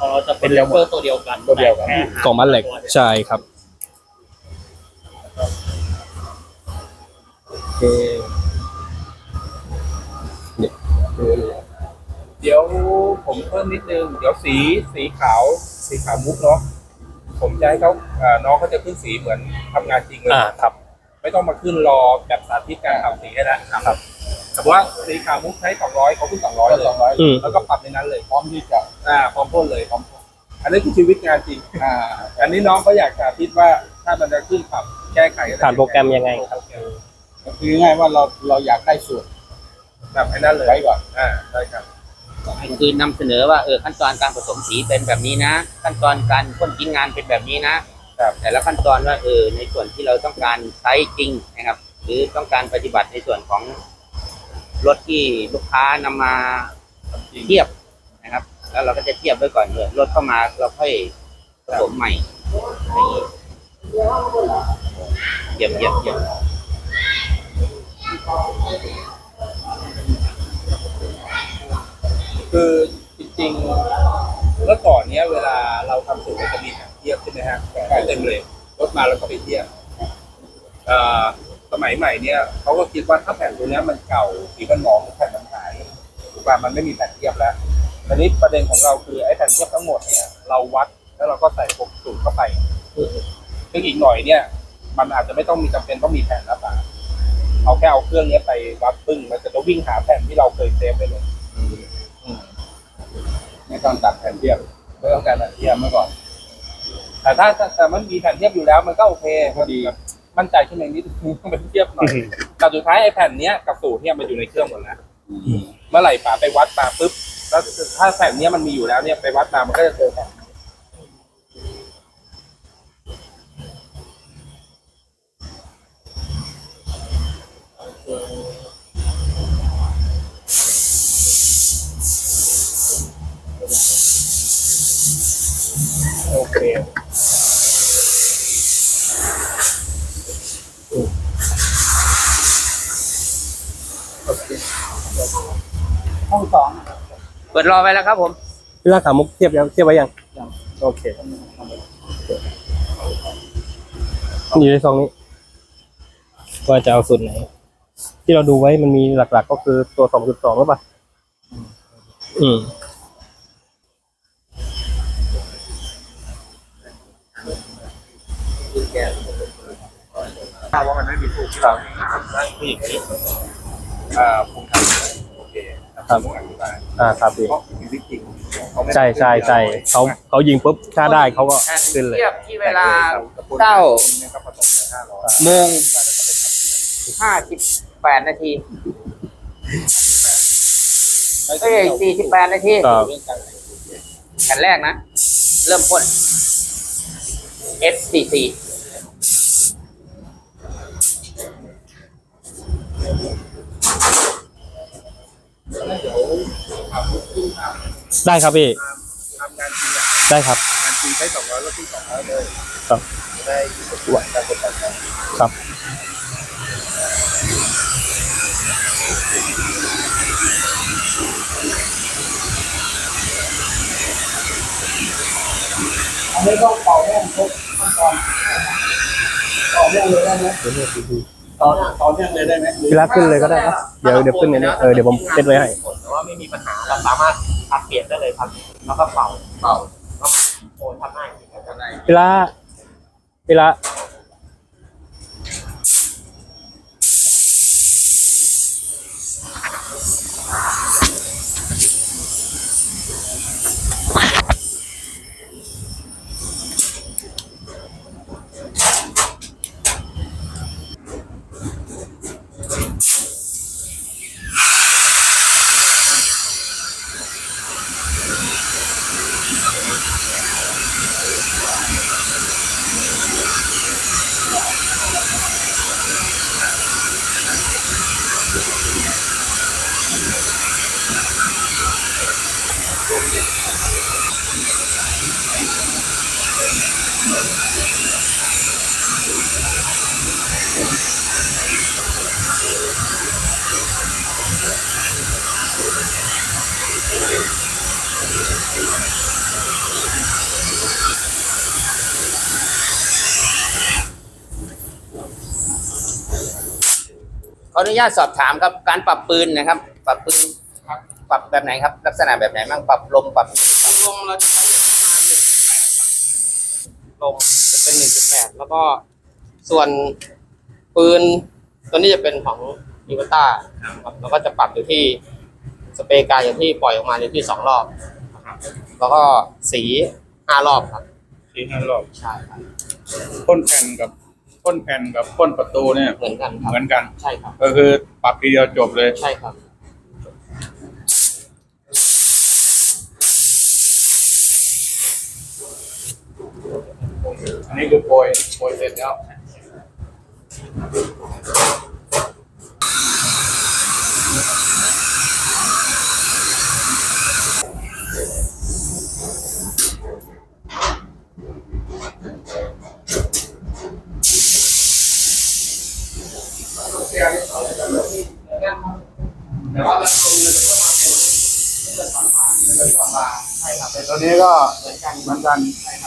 อ๋อจะเป็นเลเวอร์ตัวเดียวกันตัวเดียวกันแค่กล่องมันเหล็กใช่ครับโอเคเนี่ยเดี๋ยวผมเพิ่มนิดนึง เดี๋ยวสีสีขาว สีขาวมุกเนาะผมจะให้เขาเอ่อน้องเขาจะขึ้นสีเหมือนทำงานจริงเลย อ่าครับ ไม่ต้องมาขึ้นรอแบบสาธิตการทำสีให้แล้วนะครับ แต่ว่าสีขาวมุกใช้สองร้อยเขาขึ้นสองร้อยเลยอืม แล้วก็ปรับในนั้นเลยพร้อมที่จะอ่าพร้อมพ่นเลยพร้อมพ่นอันนี้คือชีวิตงานจริง อ่าอันนี้น้องเขาอยากสาธิตว่าถ้ามันจะขึ้นปรับแก้ไขผ่านโปรแกรมยังไงครับ ก็คือง่ายว่าเราเราอยากได้สูตรแบบไอ้นั้นเลยไว้ก่อนอ่าได้ครับ คือนำเสนอว่าเออขั้นตอนการผสมสีเป็นแบบนี้นะ ขั้นตอนการพ่นชิ้นงานเป็นแบบนี้นะครับ แต่ละขั้นตอนว่าเออในส่วนที่เราต้องการใช้จริงนะครับ หรือต้องการปฏิบัติในส่วนของ รถที่ลูกค้านำมาเทียบนะครับ แล้วเราก็จะเทียบไว้ก่อนเลยรถเข้ามาเราค่อยผสมใหม่อย่างนี้เยี่ยมเยี่ยมเยี่ยมคือจริงๆเมื่อก่อนเนี้ยเวลาเราทำสูตรเราจะมีเทียบใช่ไหมฮะแผนเต็มเลยรถมาแล้วก็ไปเทียบอ่อส มัยใหม่เนี่ยเขาก็คิดว่าถ้าแผ่นตัวนี้มันเก่าสีมันหมองแผ่นมันหายถูกป่ะมันไม่มีแผ่นเทียบแล้วทีนี้ประเด็นของเราคือไอ้แผ่นเทียบทั้งหมดเนี่ยเราวัดแล้วเราก็ใส่พกสูตรเข้าไปซึ่งอีกหน่อยเนี่ย มันอาจจะไม่ต้องมีจำเป็นต้องมีแผ่นแล้วป่ะเอาแค่เอาเครื่องเนี้ยไปวัดปึ้งมันจะต้องวิ่งหาแผ่นที่เราเคยเซฟไปเลยไม่ต้องตัดแผ่นเทียบไม่ต้องการแผ่นเทียบเมื่อก่อน แต่ถ้าแต่มันมีแผ่นเทียบอยู่แล้ว มันก็โอเคพอดี มั่นใจขึ้นมานิดนึงมันเทียบหน่อยแต่สุดท้ายไอ้แผ่นเนี้ยกับสูตรเนี่ยมันอยู่ในเครื่องหมดแล้วเมื่อไหร่ป๋าไปวัดมาปุ๊บแล้วถ้าแผ่นเนี้ยมันมีอยู่แล้วเนี่ยไปวัดมามันก็จะเจอแผ่นโอเค ห้องสอง เปิดรอไว้แล้วครับผมพี่ว่าขามุกเทียบยังเทียบไว้ยังโอเคอยู่ในซองนี้ ว่าจะเอาส่วนไหน ที่เราดูไว้มันมีหลัก ๆ ก็คือตัวสองจุดสองหรือเปล่าอืมถ้าว่ามันไม่มีสูตรที่เราได้ผู้หญิงนี้อ่าผมทำโอเค ครับผมอธิบายอ่าครับพี่เพราะชีวิตจริงเขาไม่ได้ใช่ใช่ใช่เขาเขายิงปุ๊บถ้าได้เขาก็ขึ้นเลย เทียบที่เวลาเก้าก็ผสมไปห้าร้อยโมงห้าสิบแปดนาทีเอ้ยสี่สิบแปดนาทีก็เรื่องการแผ่นแรกนะ เริ่มพ่น S44 ได้ครับพี่ทำงานจริงอะได้ครับ งานจริงใช้สองร้อยก็ขึ้นสองร้อยเลยครับ จะได้ตรวจการกดดันกันครับอันนี้ต้องเป่าแห้งครบขั้นตอนต่อเนื่องเลยได้ไหมต่อต่อเนื่องเลยได้ไหมพี่รักขึ้นเลยก็ได้นะเดี๋ยวเดี๋ยวขึ้นในนี้เออเดี๋ยวผมเซตไว้ให้ แต่ว่าไม่มีปัญหาเราสามารถ ปรับเปลี่ยนได้เลยครับ แล้วก็เป่าเป่าแล้วโอนทำได้ทำได้พี่ละพี่ละ ขออนุญาตสอบถามครับการปรับปืนนะครับ ปรับปืน ปรับแบบไหนครับ ลักษณะแบบไหนบ้างปรับลมปรับลมเราจะใช้ประมาณหนึ่งจุดแปดลมจะเป็นหนึ่งจุดแปดแล้วก็ส่วนปืน ตัวนี้จะเป็นของอีวต้าครับแล้วก็จะปรับอยู่ที่สเปรย์กายอย่างที่ปล่อยออกมาอยู่ที่สองรอบนะครับแล้วก็สีห้ารอบครับที่ห้ารอบใช่ครับพ่นแผ่นกับพ่นแผ่นกับพ่นประตูเนี่ยเหมือนกันครับเหมือนกันใช่ครับก็คือปรับทีเดียวจบเลยใช่ครับ อันนี้คือโปรยโปรยเสร็จแล้วแต่ตัวนี้ก็เหมือนกันเหมือนกัน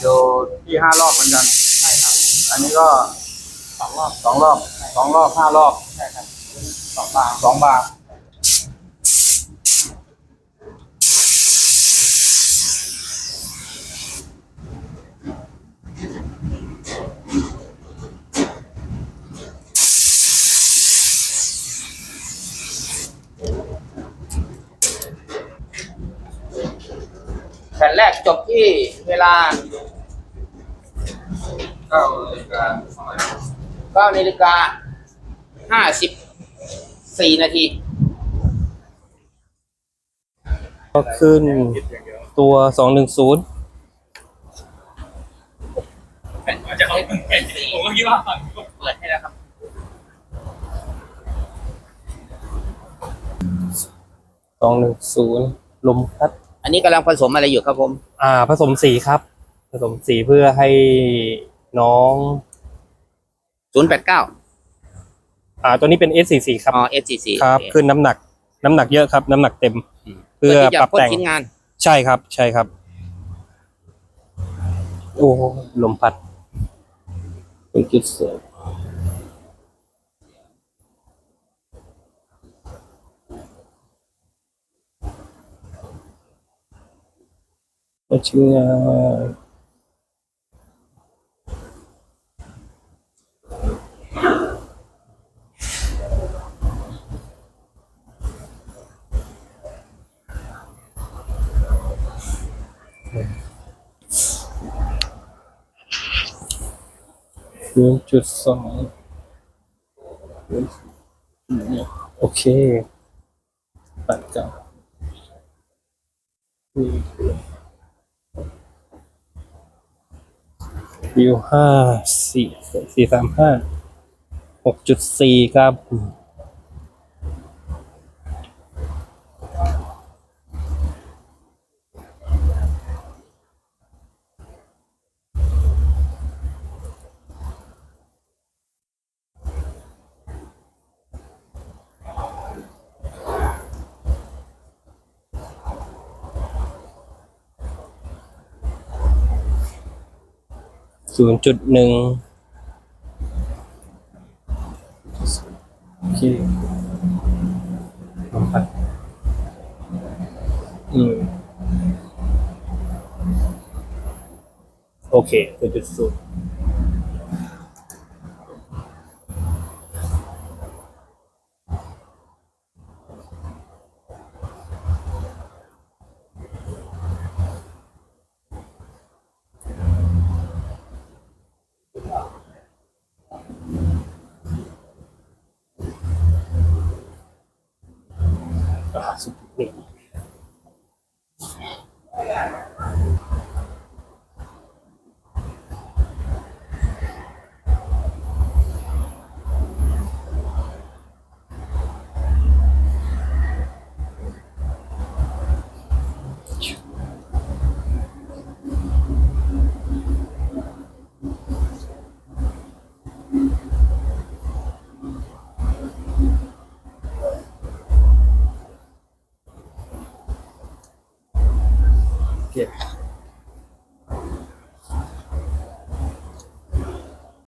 อยู่ที่ห้ารอบเหมือนกัน ใช่ครับ อันนี้ก็สองรอบสองรอบสองรอบห้ารอบใช่ครับสองบาทสองบาทแผ่นแรกจบที่เวลาเก้านาฬิกา9นาฬิกา54นาที ก็ขึ้นตัวสองหนึ่งศูนย์จะเอาแผ่นสีผมก็คิดว่าเปิดให้แล้วครับสองหนึ่งศูนย์ลมพัด อันนี้กำลังผสมอะไรอยู่ครับผม อ่า ผสมสีครับ ผสมสีเพื่อให้ น้อง089อ่าตัวนี้เป็น S44 ครับอ๋อ S44 ครับขึ้นน้ำหนัก น้ำหนักเยอะครับ น้ำหนักเต็ม เพื่อที่จะปรับพ่นแต่งชิ้นงาน ใช่ครับ ใช่ครับ โอ้ลมพัดเป็นจุดเสียมาชิ้ ศูนย์จุดสองโอเคตัดกับวิวห้าสี่สี่สามห้าหกจุดสี่ครับ ศูนย์จุดหนึ่งโอเคลมพัดอืม โอเคศูนย์จุดศูนย์ Wait.